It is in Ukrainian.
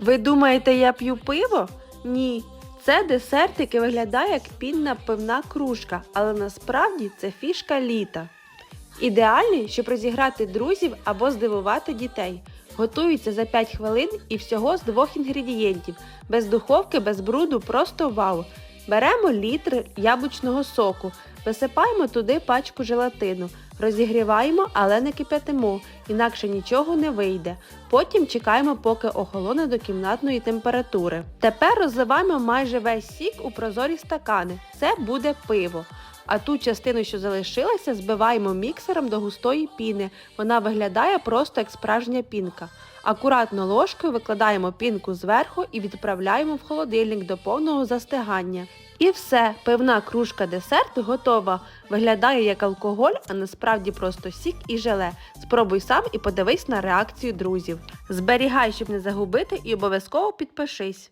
Ви думаєте, я п'ю пиво? Ні. Це десерт, який виглядає як пінна пивна кружка, але насправді це фішка літа. Ідеальний, щоб розіграти друзів або здивувати дітей. Готується за 5 хвилин і всього з двох інгредієнтів. Без духовки, без бруду, просто вау. Беремо літр яблучного соку, висипаємо туди пачку желатину, розігріваємо, але не кип'ятимо, інакше нічого не вийде. Потім чекаємо, поки охолоне до кімнатної температури. Тепер розливаємо майже весь сік у прозорі стакани. Це буде пиво. А ту частину, що залишилася, збиваємо міксером до густої піни. Вона виглядає просто як справжня пінка. Акуратно ложкою викладаємо пінку зверху і відправляємо в холодильник до повного застигання. І все, пивна кружка десерту готова. Виглядає як алкоголь, а насправді просто сік і желе. Спробуй сам і подивись на реакцію друзів. Зберігай, щоб не загубити, і обов'язково підпишись.